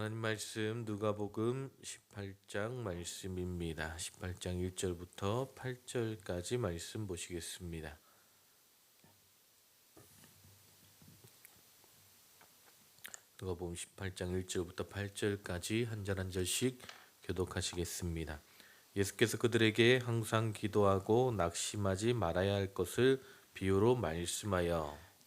하나님 말씀 누가복음 18장 말씀입니다. 18장 1절부터 8절까지 말씀 보시겠습니다. 누가복음 18장 1절부터 8절까지 한 절 한 절씩 교독하시겠습니다. 예수께서 그들에게 항상 기도하고 낙심하지 말아야 할 것을 비유로 말씀하여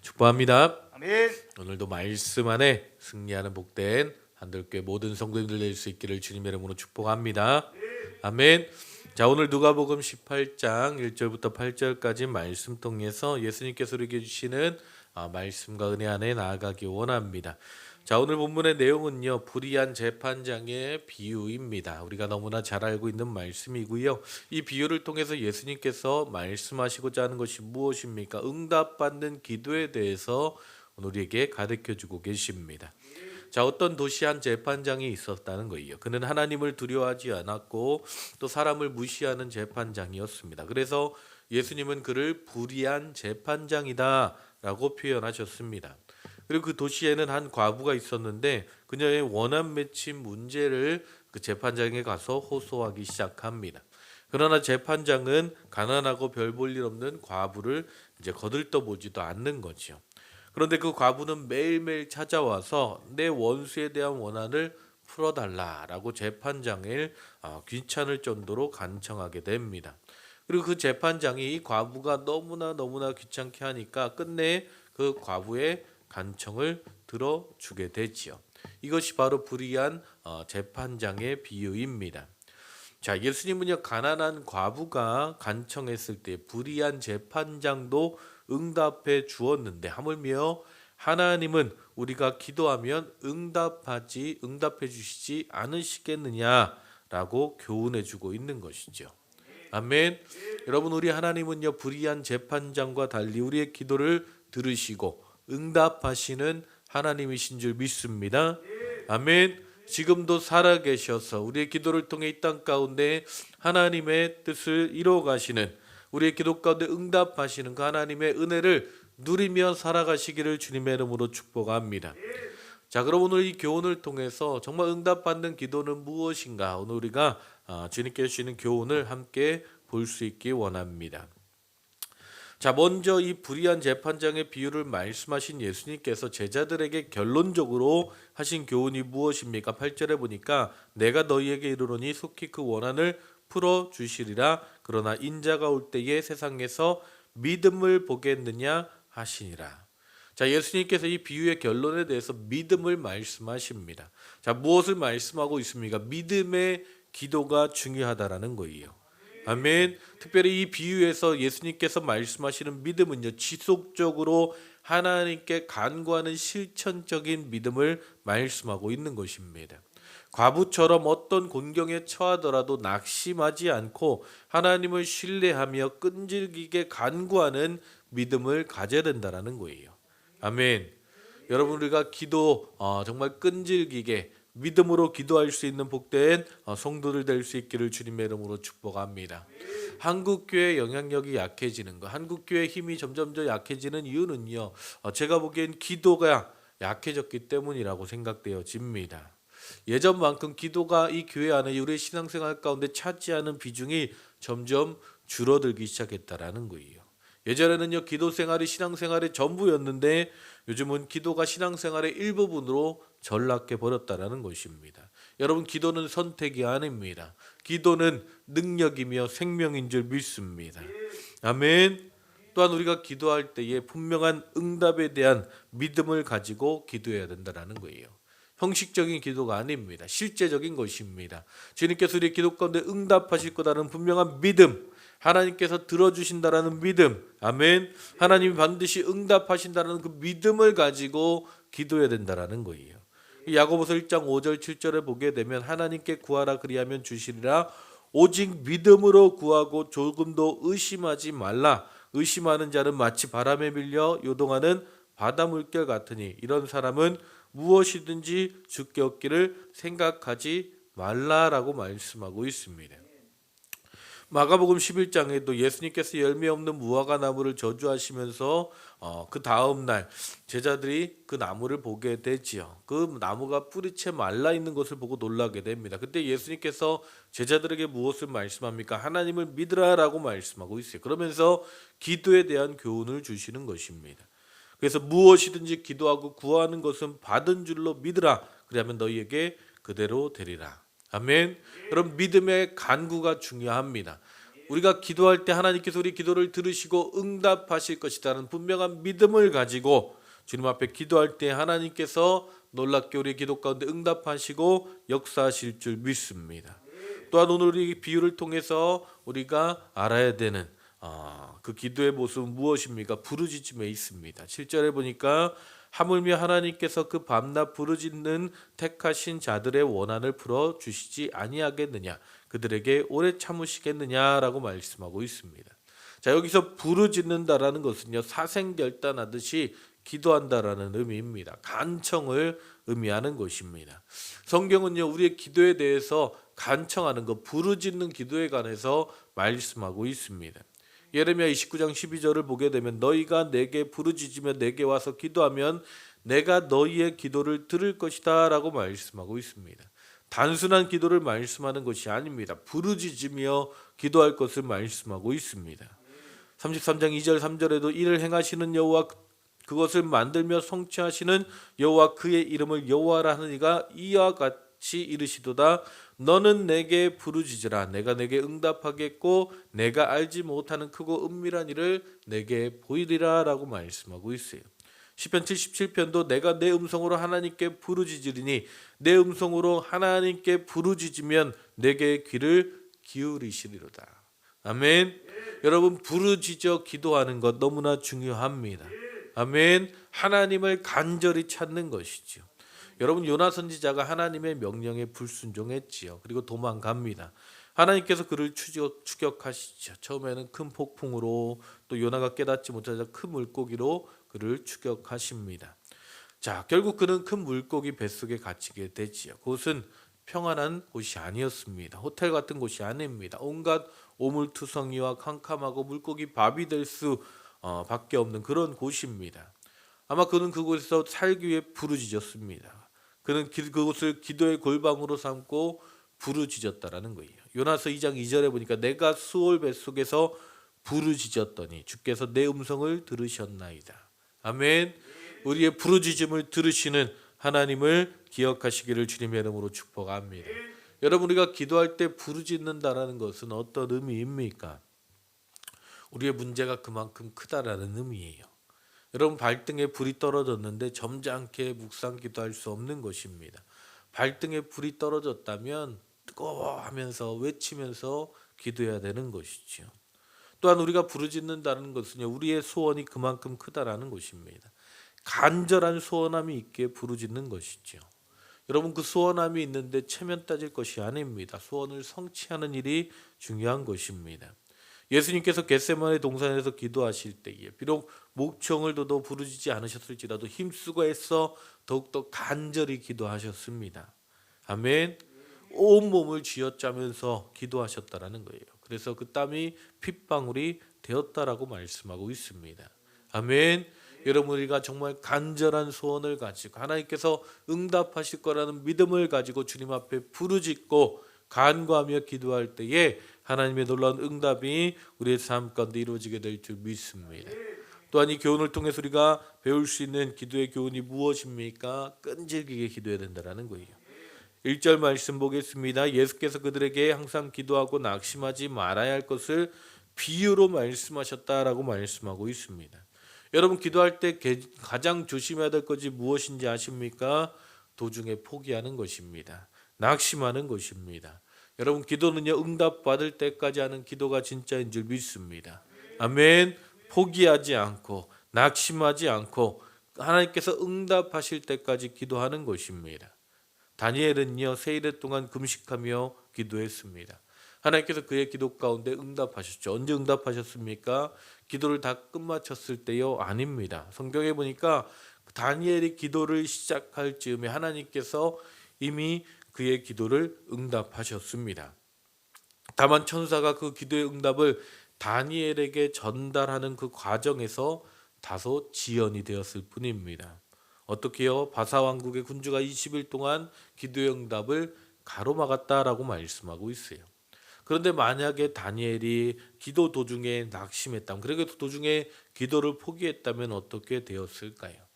축복합니다. 아멘 오늘도 말씀 안에 승리하는 복된 한들교회 모든 성도님들 될 수 있기를 주님의 이름으로 축복합니다. 아멘. 자 오늘 누가복음 18장 1절부터 8절까지 말씀 통해서 예수님께서 우리에게 주시는 아, 말씀과 은혜 안에 나아가기 원합니다. 자 오늘 본문의 내용은요 불의한 재판장의 비유입니다. 우리가 너무나 잘 알고 있는 말씀이고요. 이 비유를 통해서 예수님께서 말씀하시고자 하는 것이 무엇입니까? 응답받는 기도에 대해서 우리에게 가르쳐 주고 계십니다. 자 어떤 도시 한 재판장이 있었다는 거예요. 그는 하나님을 두려워하지 않았고 또 사람을 무시하는 재판장이었습니다. 그래서 예수님은 그를 불의한 재판장이다라고 표현하셨습니다. 그리고 그 도시에는 한 과부가 있었는데 그녀의 원한 맺힌 문제를 그 재판장에 가서 호소하기 시작합니다. 그러나 재판장은 가난하고 별 볼 일 없는 과부를 이제 거들떠 보지도 않는 거죠. 그런데 그 과부는 매일매일 찾아와서 내 원수에 대한 원한을 풀어달라라고 재판장을 어, 귀찮을 정도로 간청하게 됩니다. 그리고 그 재판장이 이 과부가 너무나 너무나 귀찮게 하니까 끝내 그 과부의 간청을 들어주게 되지요. 이것이 바로 불의한 어, 재판장의 비유입니다. 자, 예수님은요 가난한 과부가 간청했을 때 불의한 재판장도 응답해 주었는데 하물며 하나님은 우리가 기도하면 응답하지 응답해 주시지 않으시겠느냐라고 교훈해 주고 있는 것이죠. 아멘. 여러분 우리 하나님은요 불의한 재판장과 달리 우리의 기도를 들으시고 응답하시는 하나님이신 줄 믿습니다. 아멘. 지금도 살아 계셔서 우리의 기도를 통해 이 땅 가운데 하나님의 뜻을 이루어 가시는 우리의 기도 가운데 응답하시는 그 하나님의 은혜를 누리며 살아가시기를 주님의 이름으로 축복합니다. 자, 그럼 오늘 이 교훈을 통해서 정말 응답받는 기도는 무엇인가? 오늘 우리가 아, 주님께 주시는 교훈을 함께 볼 수 있기 원합니다. 자, 먼저 이 불의한 재판장의 비유를 말씀하신 예수님께서 제자들에게 결론적으로 하신 교훈이 무엇입니까? 8절에 보니까 내가 너희에게 이르노니 속히 그 원한을 풀어 주시리라 그러나 인자가 올 때에 세상에서 믿음을 보겠느냐 하시니라. 자, 예수님께서 이 비유의 결론에 대해서 믿음을 말씀하십니다. 자, 무엇을 말씀하고 있습니까? 믿음의 기도가 중요하다라는 거예요. 아멘. 특별히 이 비유에서 예수님께서 말씀하시는 믿음은요, 지속적으로 하나님께 간구하는 실천적인 믿음을 말씀하고 있는 것입니다. 과부처럼 어떤 곤경에 처하더라도 낙심하지 않고 하나님을 신뢰하며 끈질기게 간구하는 믿음을 가져야 된다라는 거예요. 아멘. 여러분 우리가 기도 어, 정말 끈질기게 믿음으로 기도할 수 있는 복된 어, 성도들 될 수 있기를 주님의 이름으로 축복합니다. 한국 교회 영향력이 약해지는 것, 한국 교회 힘이 점점 더 약해지는 이유는요. 어, 제가 보기엔 기도가 약해졌기 때문이라고 생각되어집니다. 예전만큼 기도가 이 교회 안에 우리 신앙생활 가운데 차지하는 비중이 점점 줄어들기 시작했다라는 거예요. 예전에는요 기도 생활이 신앙 생활의 전부였는데 요즘은 기도가 신앙 생활의 일부분으로 전락해 버렸다라는 것입니다. 여러분 기도는 선택이 아닙니다. 기도는 능력이며 생명인 줄 믿습니다. 아멘. 또한 우리가 기도할 때에 분명한 응답에 대한 믿음을 가지고 기도해야 된다라는 거예요. 형식적인 기도가 아닙니다. 실제적인 것입니다. 주님께서 우리 기도 가운데 응답하실 거다는 분명한 믿음, 하나님께서 들어주신다라는 믿음, 아멘. 하나님이 반드시 응답하신다는 그 믿음을 가지고 기도해야 된다라는 거예요. 야고보서 1장 5절 7절에 보게 되면 하나님께 구하라 그리하면 주시리라 오직 믿음으로 구하고 조금도 의심하지 말라 의심하는 자는 마치 바람에 밀려 요동하는 바다 물결 같으니 이런 사람은 무엇이든지 죽게 얻기를 생각하지 말라라고 말씀하고 있습니다. 마가복음 11장에도 예수님께서 열매 없는 무화과 나무를 저주하시면서 어, 그 다음 날 제자들이 그 나무를 보게 되지요. 그 나무가 뿌리채 말라 있는 것을 보고 놀라게 됩니다. 그때 예수님께서 제자들에게 무엇을 말씀합니까? 하나님을 믿으라라고 말씀하고 있어요. 그러면서 기도에 대한 교훈을 주시는 것입니다. 그래서 무엇이든지 기도하고 구하는 것은 받은 줄로 믿으라. 그러면 너희에게 그대로 되리라. 아멘. 여러분 믿음의 간구가 중요합니다. 우리가 기도할 때 하나님께서 우리 기도를 들으시고 응답하실 것이라는 분명한 믿음을 가지고 주님 앞에 기도할 때 하나님께서 놀랍게 우리 기도 가운데 응답하시고 역사하실 줄 믿습니다. 또한 오늘 이 비유를 통해서 우리가 알아야 되는 아, 그 기도의 모습은 무엇입니까? 부르짖음에 있습니다. 7절에 보니까 하물며 하나님께서 그 밤낮 부르짖는 택하신 자들의 원한을 풀어 주시지 아니하겠느냐 그들에게 오래 참으시겠느냐라고 말씀하고 있습니다. 자 여기서 부르짖는다라는 것은요 사생결단하듯이 기도한다라는 의미입니다. 간청을 의미하는 것입니다. 성경은요 우리의 기도에 대해서 간청하는 것, 부르짖는 기도에 관해서 말씀하고 있습니다. 예레미야 29장 12절을 보게 되면 너희가 내게 부르짖으며 내게 와서 기도하면 내가 너희의 기도를 들을 것이다라고 말씀하고 있습니다. 단순한 기도를 말씀하는 것이 아닙니다. 부르짖으며 기도할 것을 말씀하고 있습니다. 33장 2절 3절에도 이를 행하시는 여호와 그것을 만들며 성취하시는 여호와 그의 이름을 여호와라 하는 이가 이와 같이 이르시도다 너는 내게 부르짖으라 내가 내게 응답하겠고 내가 알지 못하는 크고 은밀한 일을 내게 보이리라라고 말씀하고 있어요. 시편 77편도 내가 내 음성으로 하나님께 부르짖으리니 내 음성으로 하나님께 부르짖으면 내게 귀를 기울이시리로다. 아멘. 여러분 부르짖어 기도하는 것 너무나 중요합니다. 아멘. 하나님을 간절히 찾는 것이죠. 여러분 요나 선지자가 하나님의 명령에 불순종했지요. 그리고 도망갑니다. 하나님께서 그를 추격, 추격 하시죠. 처음에는 큰 폭풍으로 또 요나가 깨닫지 못하자 큰 물고기로 그를 추격하십니다. 자, 결국 그는 큰 물고기 뱃속에 갇히게 되지요. 그곳은 평안한 곳이 아니었습니다. 호텔 같은 곳이 아닙니다. 온갖 오물투성이와 캄캄하고 물고기 밥이 될수 어, 밖에 없는 그런 곳입니다. 아마 그는 그곳에서 살기 위해 부르짖었습니다. 그는 기, 그곳을 기도의 골방으로 삼고 부르짖었다라는 거예요. 요나서 2장 2절에 보니까 내가 수월 뱃속에서 부르짖었더니 주께서 내 음성을 들으셨나이다. 아멘. 우리의 부르짖음을 들으시는 하나님을 기억하시기를 주님의 이름으로 축복합니다. 여러분 우리가 기도할 때 부르짖는다라는 것은 어떤 의미입니까? 우리의 문제가 그만큼 크다라는 의미예요. 여러분 발등에 불이 떨어졌는데 점잖게 묵상 기도 할 수 없는 것입니다. 발등에 불이 떨어졌다면 뜨거워 하면서 외치면서 기도해야 되는 것이죠. 또한 우리가 부르짖는다는 것은 우리의 소원이 그만큼 크다라는 것입니다. 간절한 소원함이 있게 부르짖는 것이죠. 여러분 그 소원함이 있는데 체면 따질 것이 아닙니다. 소원을 성취하는 일이 중요한 것입니다. 예수님께서 겟세마네 동산에서 기도하실 때에 비록 목청을 둬도 부르짖지 않으셨을지라도 힘쓰고 애써 더욱더 간절히 기도하셨습니다. 아멘. 온 몸을 쥐어짜면서 기도하셨다라는 거예요. 그래서 그 땀이 핏방울이 되었다라고 말씀하고 있습니다. 아멘. 여러분 우리가 정말 간절한 소원을 가지고 하나님께서 응답하실 거라는 믿음을 가지고 주님 앞에 부르짖고 간구하며 기도할 때에 하나님의 놀라운 응답이 우리의 삶 가운데 이루어지게 될 줄 믿습니다. 또한 이 교훈을 통해서 우리가 배울 수 있는 기도의 교훈이 무엇입니까? 끈질기게 기도해야 된다라는 거예요. 1절 말씀 보겠습니다. 예수께서 그들에게 항상 기도하고 낙심하지 말아야 할 것을 비유로 말씀하셨다라고 말씀하고 있습니다. 여러분 기도할 때 개- 가장 조심해야 될 것이 무엇인지 아십니까? 도중에 포기하는 것입니다. 낙심하는 것입니다. 여러분 기도는요 응답 받을 때까지 하는 기도가 진짜인 줄 믿습니다. 아멘. 포기하지 않고 낙심하지 않고 하나님께서 응답하실 때까지 기도하는 것입니다. 다니엘은요 세일에 동안 금식하며 기도했습니다. 하나님께서 그의 기도 가운데 응답하셨죠. 언제 응답하셨습니까? 기도를 다 끝마쳤을 때요? 아닙니다. 성경에 보니까 다니엘이 기도를 시작할 즈음에 하나님께서 이미 그의 기도를 응답하셨습니다. 다만 천사가 그 기도의 응답을 다니엘에게 전달하는 그 과정에서 다소 지연이 되었을 뿐입니다. 어떻게요? 바사 왕국의 군주가 20일 동안 기도의 응답을 가로막았다라고 말씀하고 있어요. 그런데 만약에 다니엘이 기도 도중에 낙심했다면, 그러게 도중에 기도를 포기했다면 어떻게 되었을까요?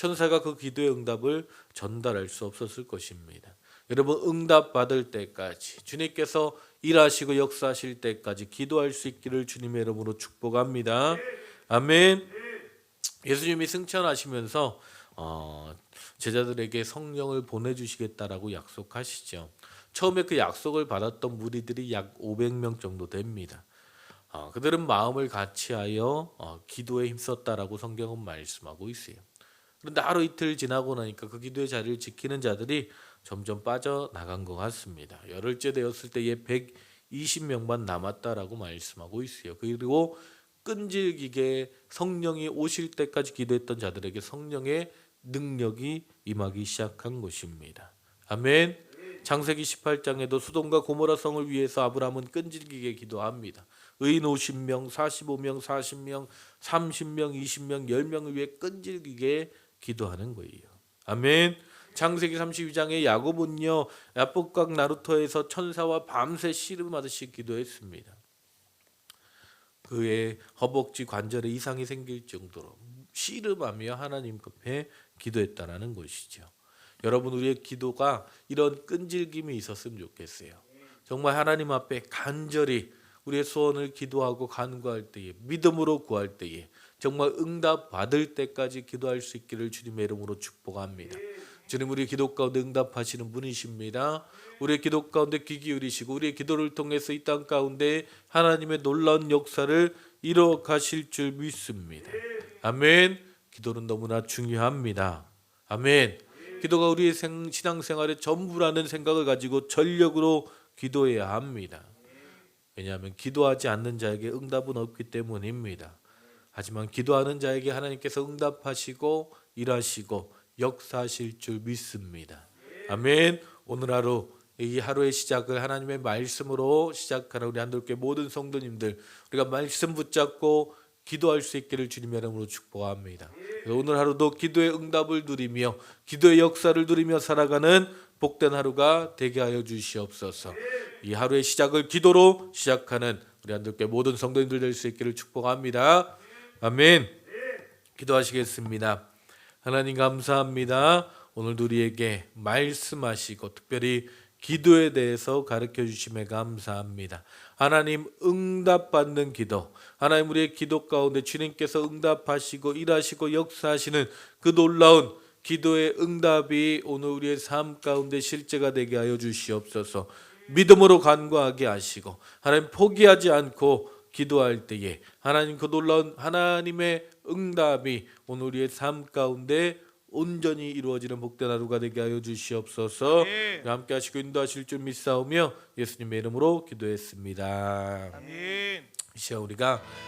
천사가 그 기도의 응답을 전달할 수 없었을 것입니다. 여러분 응답 받을 때까지 주님께서 일하시고 역사하실 때까지 기도할 수 있기를 주님의 이름으로 축복합니다. 아멘. 예수님이 승천하시면서 어, 제자들에게 성령을 보내주시겠다라고 약속하시죠. 처음에 그 약속을 받았던 무리들이 약 500명 정도 됩니다. 어, 그들은 마음을 같이하여 어, 기도에 힘썼다라고 성경은 말씀하고 있어요. 그런데 하루 이틀 지나고 나니까 그 기도의 자리를 지키는 자들이 점점 빠져나간 것 같습니다. 열흘째 되었을 때에 120명만 남았다라고 말씀하고 있어요. 그리고 끈질기게 성령이 오실 때까지 기도했던 자들에게 성령의 능력이 임하기 시작한 것입니다. 아멘. 창세기 18장에도 수돔과 고모라 성을 위해서 아브라함은 끈질기게 기도합니다. 의인 50명, 45명, 40명, 30명, 20명, 10명을 위해 끈질기게 기도하는 거예요. 아멘. 창세기 32장에 야곱은요 야복강 나루터에서 천사와 밤새 씨름하듯이 기도했습니다. 그의 허벅지 관절에 이상이 생길 정도로 씨름하며 하나님 앞에 기도했다라는 것이죠. 여러분 우리의 기도가 이런 끈질김이 있었으면 좋겠어요. 정말 하나님 앞에 간절히 우리의 소원을 기도하고 간구할 때에 믿음으로 구할 때에 정말 응답 받을 때까지 기도할 수 있기를 주님의 이름으로 축복합니다. 주님 우리 기도 가운데 응답하시는 분이십니다. 우리의 기도 가운데 귀 기울이시고 우리의 기도를 통해서 이 땅 가운데 하나님의 놀라운 역사를 이뤄 가실 줄 믿습니다. 아멘. 기도는 너무나 중요합니다. 아멘. 기도가 우리의 생, 신앙생활의 전부라는 생각을 가지고 전력으로 기도해야 합니다. 왜냐하면 기도하지 않는 자에게 응답은 없기 때문입니다. 하지만 기도하는 자에게 하나님께서 응답하시고 일하시고 역사하실 줄 믿습니다. 아멘. 오늘 하루 이 하루의 시작을 하나님의 말씀으로 시작하는 우리 한돌교 모든 성도님들 우리가 말씀 붙잡고 기도할 수 있기를 주님의 이름으로 축복합니다. 오늘 하루도 기도의 응답을 누리며 기도의 역사를 누리며 살아가는 복된 하루가 되게 하여 주시옵소서. 이 하루의 시작을 기도로 시작하는 우리 한돌교 모든 성도님들 될 수 있기를 축복합니다. 아멘. 기도하시겠습니다. 하나님 감사합니다. 오늘도 우리에게 말씀하시고 특별히 기도에 대해서 가르쳐 주심에 감사합니다. 하나님 응답받는 기도, 하나님 우리의 기도 가운데 주님께서 응답하시고 일하시고 역사하시는 그 놀라운 기도의 응답이 오늘 우리의 삶 가운데 실제가 되게 하여 주시옵소서. 믿음으로 간구하게 하시고 하나님 포기하지 않고 기도할 때에 하나님 그 놀라운 하나님의 응답이 오늘 우리의 삶 가운데 온전히 이루어지는 복된 하루가 되게 하여 주시옵소서. 아멘. 함께 하시고 인도하실 줄 믿사오며 예수님의 이름으로 기도했습니다. 아멘. 이 시간 우리가